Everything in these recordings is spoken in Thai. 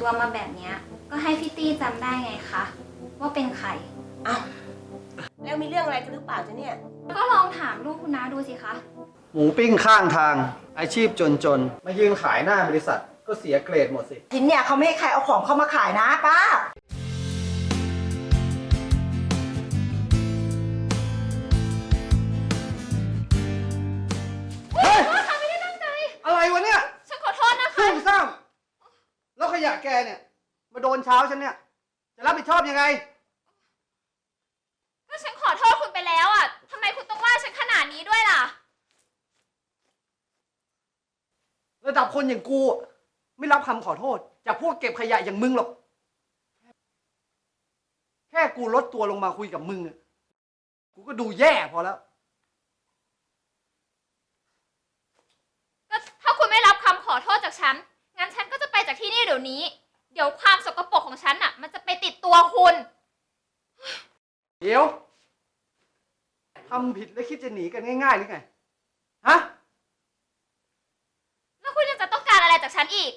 ตัวมาแบบเนี้ย ก็ให้พี่ตี้จำได้ไงคะ ว่าเป็นใคร อ้าวแล้วมีเรื่องอะไรกันหรือเปล่าจ๊ะเนี่ย ก็ลองถามลูกคุณน้าดูสิคะ หมูปิ้งข้างทาง อาชีพจนๆ มายืนขายหน้าบริษัท ก็เสียเกรดหมดสิ ทินเนี่ยเขาไม่ให้ใครเอาของเข้ามาขายนะป้า แล้วขยะแกเนี่ย มาโดนเช้าฉันเนี่ย จะรับผิดชอบยังไง ก็ฉันขอโทษคุณไปแล้วอะทำไมคุณต้องว่าฉันขนาดนี้ด้วยล่ะ ระดับคนอย่างกูอะไม่รับคำขอโทษ จากพวกเก็บขยะอย่างมึงหรอก แค่กูลดตัวลงมาคุยกับมึงอะกูก็ดูแย่พอแล้ว ก็ถ้าคุณไม่รับคำขอโทษจากฉัน งั้นฉันก็ จะไปจากที่นี่เดี๋ยวนี้ เดี๋ยวความสกปรกของฉันอะ มันจะไปติดตัวคุณ เดี๋ยวทำผิดแล้วคิดจะหนีกันง่ายๆหรือไง ฮะ แล้วคุณยังจะต้องการอะไรจากฉันอีก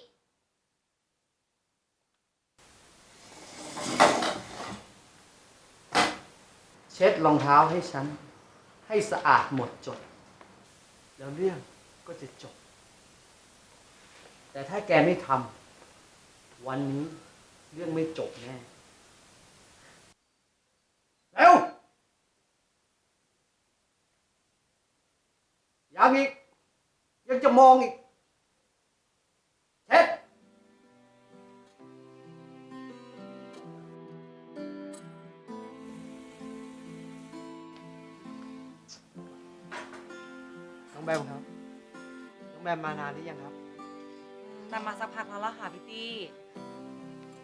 เช็ดรองเท้าให้ฉัน ให้สะอาดหมดจด แล้วเรื่องก็จะจบ แต่ถ้าแกไม่ทำ วันนี้เรื่องไม่จบแน่ เร็ว ยังอีก ยังจะมองอีกเช็ดน้องแบมครับ น้องแบมมานานหรือยังครับ แต่มาสักพักแล้วล่ะค่ะพี่ตี้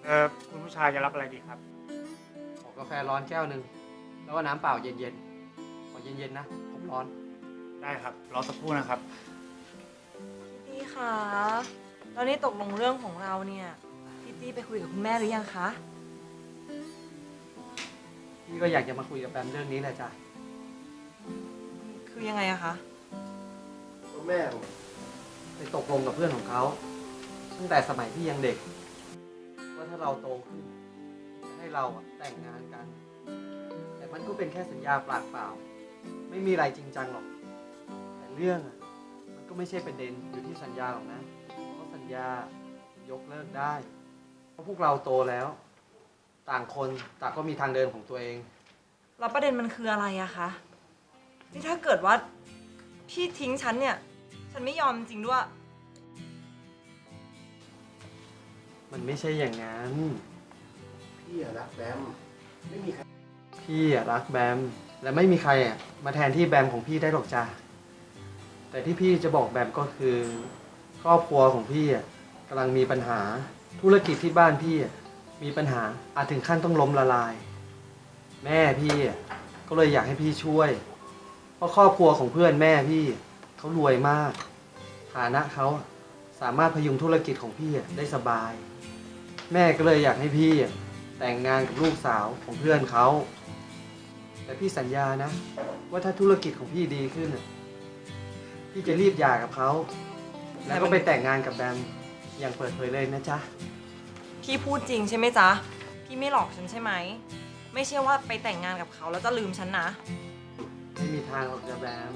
เออคุณผู้ชายจะรับอะไรดีครับ ขอกาแฟร้อนแก้วหนึ่ง แล้วก็น้ำเปล่าเย็นๆ ขอเย็นๆนะ ผมร้อน ได้ครับรอสักครู่นะครับ พี่ตี้คะแล้วนี่ตกลงเรื่องของเราเนี่ย พี่ตี้ไปคุยกับคุณแม่หรือยังคะ พี่ก็อยากจะมาคุยกับแบมเรื่องนี้แหละจ้ะคือยังไงอะคะแม่ไปตกลงกับเพื่อนของเขา ตั้งแต่สมัยที่ยังเด็ก ว่าถ้าเราโตขึ้นจะให้เราอะแต่งงานกัน แต่มันก็เป็นแค่สัญญาปากเปล่า ไม่มีอะไรจริงจังหรอก แต่เรื่องอะมันก็ไม่ใช่ประเด็นอยู่ที่สัญญาหรอกนะเพราะสัญญายกเลิกได้ เพราะพวกเราโตแล้ว ต่างคนต่างก็มีทางเดินของตัวเอง แล้วประเด็นมันคืออะไรอะคะที่ถ้าเกิดว่าพี่ทิ้งฉันเนี่ย ฉันไม่ยอมจริงด้วย มันไม่ใช่อย่างนั้น พี่อะรักแบมไม่มีใครพี่อะรักแบม และไม่มีใครอะมาแทนที่แบมของพี่ได้หรอกจ้าแต่ที่พี่จะบอกแบมก็คือ ครอบครัวของพี่อะกำลังมีปัญหาธุรกิจที่บ้านพี่อะมีปัญหาอาจถึงขั้นต้องล้มละลาย แม่พี่อะก็เลยอยากให้พี่ช่วย เพราะครอบครัวของเพื่อนแม่พี่เขารวยมาก ฐานะเขาอะสามารถพยุงธุรกิจของพี่อะได้สบาย แม่ก็เลยอยากให้พี่อะแต่งงานกับลูกสาวของเพื่อนเขา แต่พี่สัญญานะ ว่าถ้าธุรกิจของพี่ดีขึ้นน่ะพี่จะรีบหย่ากับเขาแล้วก็ไปแต่งงานกับแบมอย่างเปิดเผยเลยนะจ๊ะ พี่พูดจริงใช่ไหมจ๊ะ พี่ไม่หลอกฉันใช่ไหม ไม่ใช่ว่าไปแต่งงานกับเขาแล้วจะลืมฉันนะ ไม่มีทางหรอกจ้ะแบม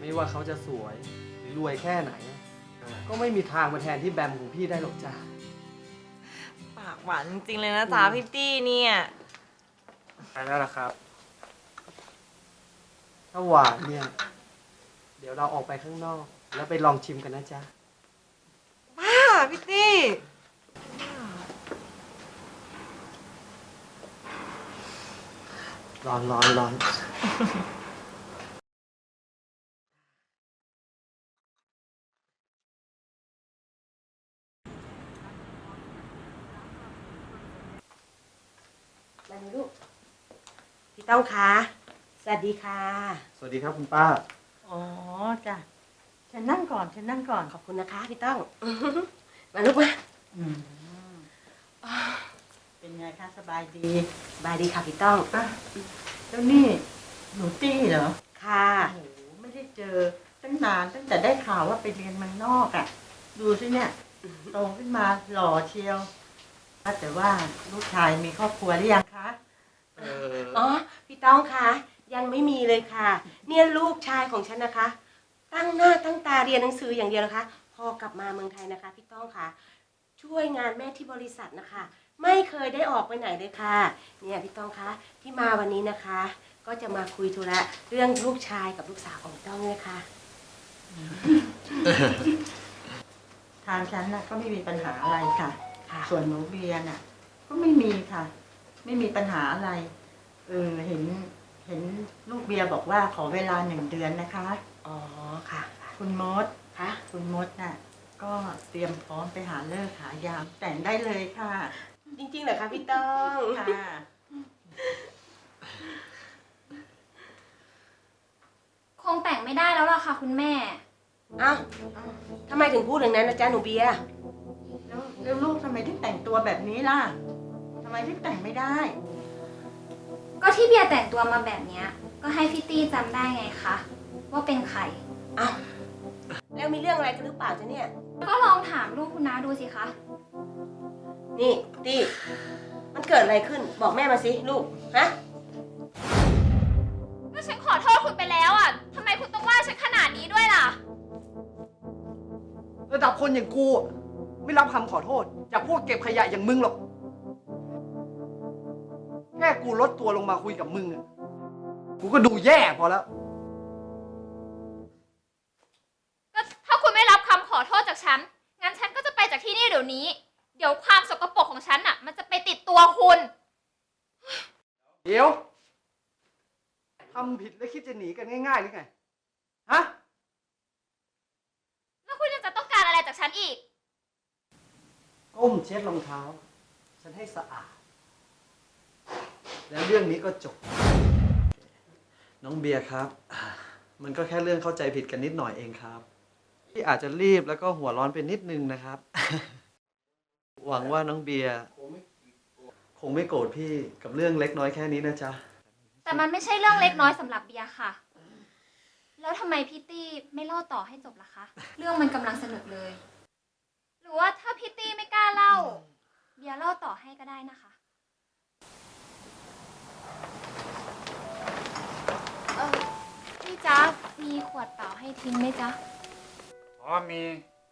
ไม่ว่าเขาจะสวย หรือรวยแค่ไหน ก็ไม่มีทางมาแทนที่แบมของพี่ได้หรอกจ้ะปากหวานจริงๆเลยนะจ๊ะพี่ตี้เนี่ย ไปแล้วล่ะครับ ถ้าหวานเนี่ย เดี๋ยวเราออกไปข้างนอก แล้วไปลองชิมกันนะจ๊ะ บ้าพี่ตี้ร้อนร้อนร้อน มานี่ลูก พี่ต้องคะสวัสดีค่ะ สวัสดีครับคุณป้า อ๋อจ้ะฉันนั่งก่อนฉันนั่งก่อนขอบคุณนะคะพี่ต้อง มาลูกมาอืมเป็นไงคะสบายดีสบายดีค่ะพี่ต้องอะแล้วนี่หนูตี้เหรอค่ะ โอ้โหไม่ได้เจอตั้งนานตั้งแต่ได้ข่าวว่าไปเรียนเมืองนอกอะ่ะ ดูสิเนี่ยโตขึ้นมาหล่อเชียวแต่ว่าลูกชายมีครอบครัวหรือยังคะ เอออ๋อ พี่ต้องคะยังไม่มีเลยค่ะ เนี่ยลูกชายของฉันนะคะ ตั้งหน้าตั้งตาเรียนหนังสืออย่างเดียวนะคะ พอกลับมาเมืองไทยนะคะ พี่ต้องค่ะ ช่วยงานแม่ที่บริษัทนะคะ ไม่เคยได้ออกไปไหนเลยค่ะ เนี่ยพี่ต้องคะที่มาวันนี้นะคะ ก็จะมาคุยธุระเรื่องลูกชายกับลูกสาวของพี่ต้องเลยค่ะ ทางฉันน่ะก็ไม่มีปัญหาอะไรค่ะ ค่ะ ส่วนหนูเบียร์น่ะก็ไม่มีค่ะ ไม่มีปัญหาอะไร เออเห็นเห็นลูกเบียร์บอกว่าขอเวลาหนึ่งเดือนนะคะ อ๋อค่ะ คุณมดค่ะ คุณมดน่ะ ก็เตรียมพร้อมไปหาเลิกหายามแต่งได้เลยค่ะ จริงๆเหรอคะพี่ต้องค่ะ คงแต่งไม่ได้แล้วล่ะค่ะคุณแม่ เอ้าทำไมถึงพูดอย่างนั้นนะจ๊ะหนูเบียร์แล้วแล้วลูกทำไมถึงแต่งตัวแบบนี้ล่ะทำ ไมถึงแต่งไม่ได้ ก็ที่เบียร์แต่งตัวมาแบบเนี้ย ก็ให้พี่ตี้จำได้ไงคะ ว่าเป็นใครเอ้าแล้วมีเรื่องอะไรกันหรือเปล่าจ๊ะเนี่ย ก็ลองถามลูกคุณน้าดูสิคะ นี่ตี้มันเกิดอะไรขึ้นบอกแม่มาสิลูกฮะก็ฉันขอโทษคุณไปแล้วอะทำไมคุณต้องว่าฉันขนาดนี้ด้วยล่ะ ระดับคนอย่างกูอะไม่รับคำขอโทษจากพวกเก็บขยะอย่างมึงหรอก แค่กูลดตัวลงมาคุยกับมึงอะกูก็ดูแย่พอแล้ว ก็ถ้าคุณไม่รับคำขอโทษจากฉัน งั้นฉันก็จะไปจากที่นี่เดี๋ยวนี้ เดี๋ยวความสกปรกของฉันอะ มันจะไปติดตัวคุณ เดี๋ยวทำผิดแล้วคิดจะหนีกันง่ายๆหรือไง ฮะ แล้วคุณยังจะต้องการอะไรจากฉันอีก ก้มเช็ดรองเท้า ฉันให้สะอาด แล้วเรื่องนี้ก็จบ น้องเบียร์ครับ มันก็แค่เรื่องเข้าใจผิดกันนิดหน่อยเองครับ ที่อาจจะรีบแล้วก็หัวร้อนไปนิดนึงนะครับ หวังว่าน้องเบียร์คงไม่โกรธพี่กับเรื่องเล็กน้อยแค่นี้นะจ๊ะ แต่มันไม่ใช่เรื่องเล็กน้อยสำหรับเบียร์ค่ะ แล้วทำไมพี่ตี้ไม่เล่าต่อให้จบล่ะคะ เรื่องมันกำลังสนุกเลย หรือว่าถ้าพี่ตี้ไม่กล้าเล่า เบียร์เล่าต่อให้ก็ได้นะคะ เออพี่จ๊ะมีขวดเปล่าให้ทิ้งไหมจ๊ะอ๋อมี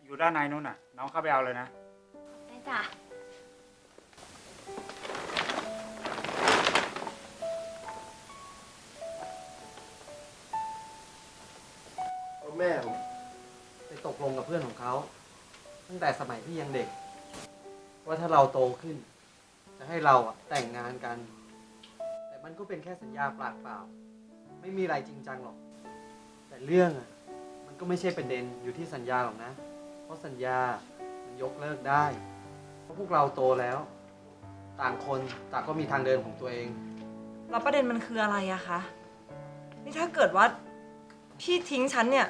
อยู่ด้านในนู้นน่ะ น้องเข้าไปเอาเลยนะ ได้จ้ะเอาแม่ผมไปตกลงกับเพื่อนของเขา ตั้งแต่สมัยที่ยังเด็ก ว่าถ้าเราโตขึ้น จะให้เราอะแต่งงานกันแต่ มันก็เป็นแค่สัญญาปากเปล่า ไม่มีอะไรจริงจังหรอก แต่เรื่องอะมันก็ไม่ใช่ประเด็นอยู่ที่สัญญาหรอกนะ เพราะสัญญามันยกเลิกได้ เพราะพวกเราโตแล้ว ต่างคนต่างก็มีทางเดินของตัวเอง แล้วประเด็นมันคืออะไรอะคะ นี่ถ้าเกิดว่าพี่ทิ้งฉันเนี่ย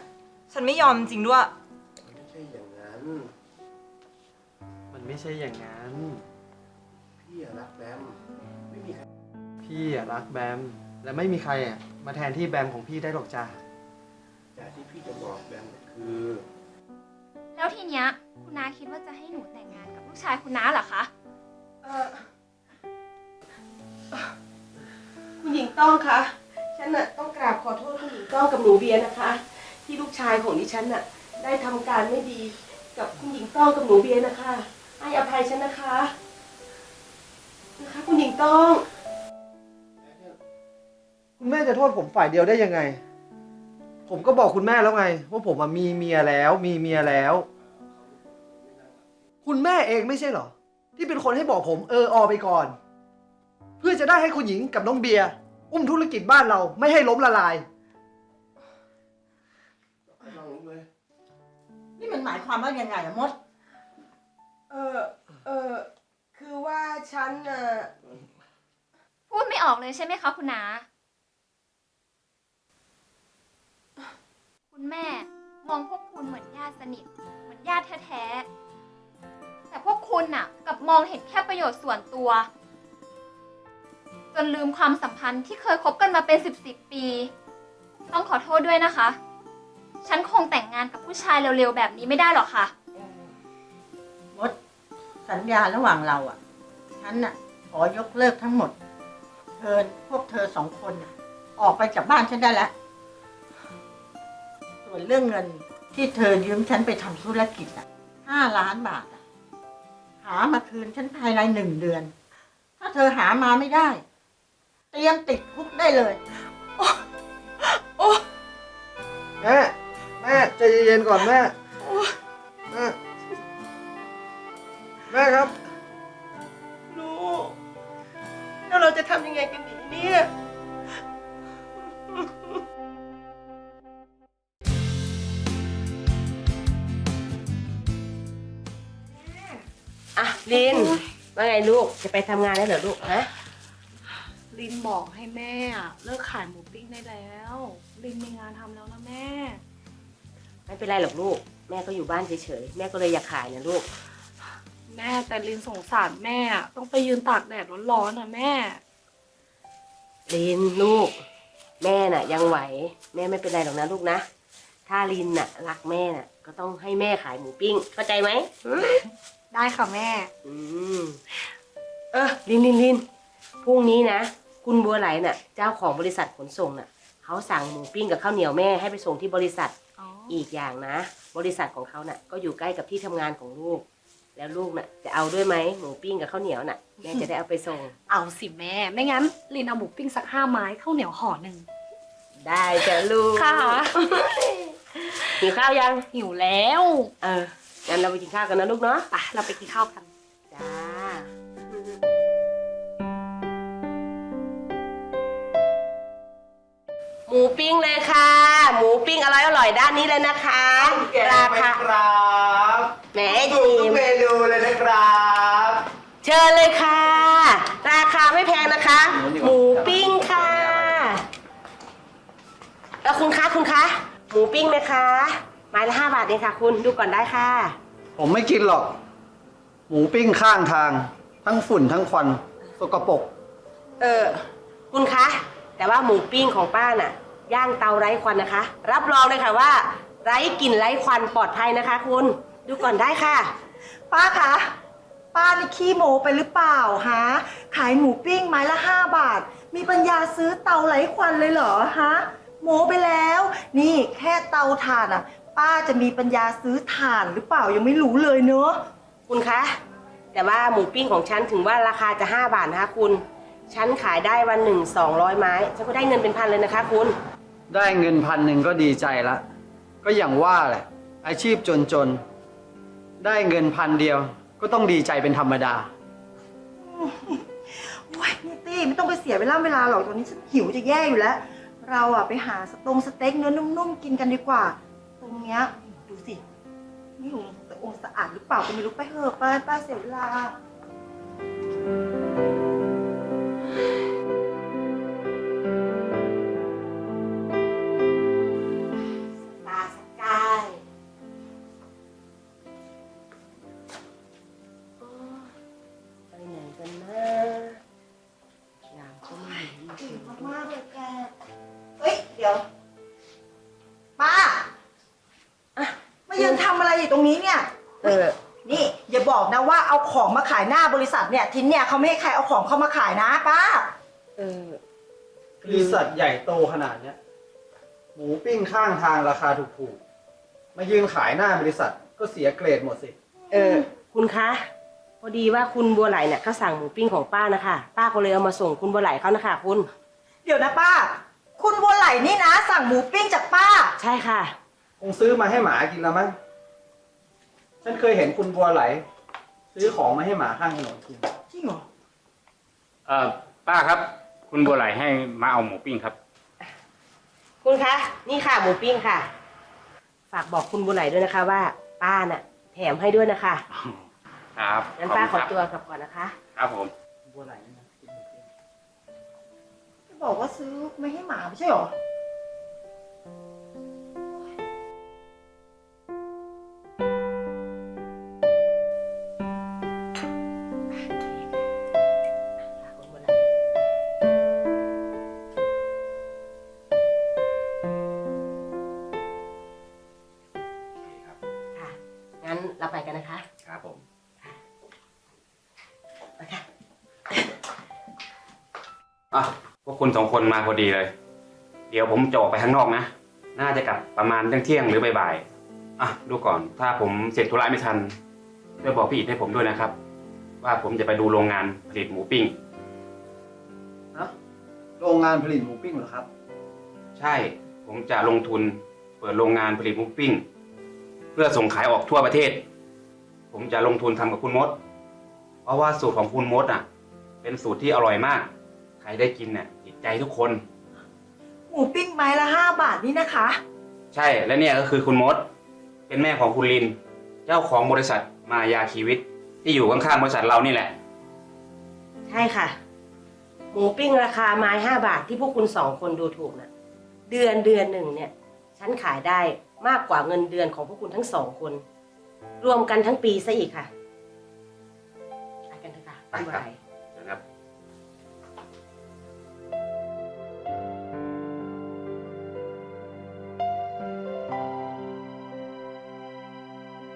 ฉันไม่ยอมจริงด้วย มันไม่ใช่อย่างนั้น มันไม่ใช่อย่างนั้น พี่อะรักแบมไม่มีใคร พี่อะรักแบม และไม่มีใครอะมาแทนที่แบมของพี่ได้หรอกจ้าแต่ที่พี่จะบอกแบมเนี่ยคือแล้วทีเนี้ยคุณน้าคิดว่าจะให้หนูแต่งงานกับลูกชายคุณน้าเหรอคะ เออคุณหญิงต้องคะ ฉันน่ะต้องกราบขอโทษคุณหญิงต้องกับหนูเบียร์นะคะ ที่ลูกชายของดิฉันน่ะได้ทำการไม่ดีกับคุณหญิงต้องกับหนูเบียร์นะคะ ให้อภัยฉันนะคะ นะคะ คุณหญิงต้อง คุณแม่จะโทษผมฝ่ายเดียวได้ยังไง ผมก็บอกคุณแม่แล้วไงว่าผมอะมีเมียแล้วมีเมียแล้ว คุณแม่เองไม่ใช่เหรอ ที่เป็นคนให้บอกผมเอออไปก่อน เพื่อจะได้ให้คุณหญิงกับน้องเบียร์อุ้มธุรกิจบ้านเราไม่ให้ล้มละลาย ลองเลย นี่มันหมายความว่ายังไงอะมด เออเออคือว่าฉันน่ะ พูดไม่ออกเลยใช่ไหมคะคุณน้า คุณแม่มองพวก คุณเหมือนญาติสนิท เหมือนญาติแท้ๆ แต่พวกคุณน่ะกลับมองเห็นแค่ประโยชน์ส่วนตัว จนลืมความสัมพันธ์ที่เคยคบกันมาเป็นสิบสิบปี ต้องขอโทษด้วยนะคะ ฉันคงแต่งงานกับผู้ชายเร็วๆ แบบนี้ไม่ได้หรอกค่ะ มดสัญญาระหว่างเราอะ ฉันน่ะ ขอยกเลิกทั้งหมด เชิญพวกเธอสองคนน่ะ ออกไปจากบ้านฉันได้แล้ว ส่วนเรื่องเงิน ที่เธอยืมฉันไปทำธุรกิจอะห้าล้านบาทอะหามาคืนฉันภายในหนึ่งเดือน ถ้าเธอหามาไม่ได้ เตรียมติดคุกได้เลย แม่แม่ใจเย็นๆก่อนแม่แม่แม่ครับ ลูกแล้วเราจะทำยังไงกันดีเนี่ย ลินว่าไงลูกจะไปทำงานแล้วเหรอลูกฮะลินบอกให้แม่อะเลิกขายหมูปิ้งได้แล้ว ลินมีงานทำแล้วนะแม่ ไม่เป็นไรหรอกลูก แม่ก็อยู่บ้านเฉยๆแม่ก็เลยอยากขายนะลูก แม่แต่ลินสงสารแม่อะต้องไปยืนตากแดดร้อนๆนะแม่ ลินลูก แม่น่ะ ยังไหว แม่ไม่เป็นไรหรอกนะลูกนะ ถ้าลินน่ะ รักแม่น่ะ ก็ต้องให้แม่ขายหมูปิ้ง เข้าใจไหมอืมได้ค่ะแม่ อืมเออลินลินลินพรุ่งนี้นะ คุณบัวไหลน่ะ เจ้าของบริษัทขนส่งน่ะ เขาสั่งหมูปิ้งกับข้าวเหนียวแม่ให้ไปส่งที่บริษัท อ๋ออีกอย่างนะ บริษัทของเขาน่ะ ก็อยู่ใกล้กับที่ทำงานของลูก แล้วลูกน่ะ จะเอาด้วยไหมหมูปิ้งกับข้าวเหนียวน่ะ แม่จะได้เอาไปส่ง เอาสิแม่ ไม่งั้นลินเอาหมูปิ้งสักห้าไม้ข้าวเหนียวห่อหนึ่ง ได้จ้ะลูก ค่ะ หิวข้าวยัง หิวแล้ว เออ งั้นเราไปกินข้าวกันนะลูกเนาะ ไปเราไปกินข้าวกันจ้า หมูปิ้งเลยค่ะ หมูปิ้งอร่อยอร่อยๆด้านนี้เลยนะคะ ราคาครับแหมถูดีกทุกเมนูเลยนะครับเชิญเลยค่ะ ราคาไม่แพงนะคะ หมูปิ้งค่ะ แล้วคุณคะคุณคะ หมูปิ้งไหมคะไม้ละห้าบาทเองค่ะ คุณดูก่อนได้ค่ะ ผมไม่กินหรอก หมูปิ้งข้างทาง ทั้งฝุ่นทั้งควันสกปรกเออ คุณคะ แต่ว่าหมูปิ้งของป้าน่ะ ย่างเตาไร้ควันนะคะ รับรองเลยค่ะว่า ไร้กลิ่นไร้ควันปลอดภัยนะคะ คุณ ดูก่อนได้ค่ะ ป้าคะ ป้านี่ขี้โมไปหรือเปล่าฮะ ขายหมูปิ้งไม้ละห้าบาท มีปัญญาซื้อเตาไร้ควันเลยเหรอฮะ โมไปแล้ว นี่แค่เตาถ่านอะ ป้าจะมีปัญญาซื้อถ่านหรือเปล่ายังไม่รู้เลยเนอะคุณคะ แต่ว่าหมูปิ้งของฉันถึงว่าราคาจะ 5 บาทนะคะคุณ ฉันขายได้วันหนึ่ง200 ไม้ ฉันก็ได้เงินเป็นพันเลยนะคะคุณ ได้เงินพันหนึ่งก็ดีใจละ ก็อย่างว่าแหละ อาชีพจนๆ ได้เงินพันเดียว ก็ต้องดีใจเป็นธรรมดา โอ้ยนี่ตี้ไม่ต้องไปเสียเวลาเวลาหรอกตอนนี้ฉันหิวจะแย่อยู่แล้ว เราอะไปหาสตงสเต็กเนื้อนุ่มๆกินกันดีกว่า ตรงเนี้ยดูสิ นี่หนูสะองสะอาดหรือเปล่าก็ไม่รู้ไปเถอะไปไปเสียเวลา ยืนทำอะไรอยู่ตรงนี้เนี่ย เออ นี่อย่าบอกนะว่าเอาของมาขายหน้าบริษัทเนี่ยทินเนี่ยเขาไม่ให้ใครเอาของเข้ามาขายนะป้า เออบริษัทใหญ่โตขนาดเนี้ยหมูปิ้งข้างทางราคาถูกๆ มายืนขายหน้าบริษัทก็เสียเกรดหมดสิ เออ คุณคะ พอดีว่าคุณบัวไหลเนี่ยเขาสั่งหมูปิ้งของป้านะคะ ป้าก็เลยเอามาส่งคุณบัวไหลเขานะคะคุณ เดี๋ยวนะป้า คุณบัวไหลนี่นะ สั่งหมูปิ้งจากป้า ใช่ค่ะ คงซื้อมาให้หมากินแล้วมั้ง ฉันเคยเห็นคุณบัวไหล ซื้อของมาให้หมาข้างถนนกิน จริงเหรอ เอ่อป้าครับ คุณบัวไหลให้มาเอาหมูปิ้งครับ คุณคะ นี่ค่ะหมูปิ้งค่ะ ฝากบอกคุณบัวไหลด้วยนะคะว่า ป้าน่ะ แถมให้ด้วยนะคะครับงั้นป้าขอคุณครับตัวกลับก่อนนะคะ ครับผม บัวไหลนี่นะกินหมูปิ้งจะบอกว่าซื้อไม่ให้หมาไม่ใช่เหรอ คุณสองคนมาพอดีเลย เดี๋ยวผมจะออกไปข้างนอกนะ น่าจะกลับประมาณเที่ยงๆหรือบ่ายๆอะดูก่อน ถ้าผมเสร็จธุระไม่ทันช่วยบอกพี่อิดให้ผมด้วยนะครับ ว่าผมจะไปดูโรงงานผลิตหมูปิ้ง นะโรงงานผลิตหมูปิ้งเหรอครับ ใช่ ผมจะลงทุนเปิดโรงงานผลิตหมูปิ้ง เพื่อส่งขายออกทั่วประเทศ ผมจะลงทุนทำกับคุณมด เพราะว่าสูตรของคุณมดอะ เป็นสูตรที่อร่อยมาก ใครได้กินเนี่ยติด ใจทุกคน หมูปิ้งไม้ละ5บาทนี่นะคะ ใช่และเนี่ยก็คือคุณมด เป็นแม่ของคุณลิน เจ้าของบริษัทมายาชีวิต ที่อยู่ข้างๆบริษัทเรานี่แหละ ใช่ค่ะ หมูปิ้งราคาไม้ห้าบาทที่พวกคุณสองคนดูถูกนะเดือนเดือนหนึ่งเนี่ย ฉันขายได้มากกว่าเงินเดือนของพวกคุณทั้งสองคน รวมกันทั้งปีซะอีกค่ะไปกันเถอะค่ะคุณบรายนะครับ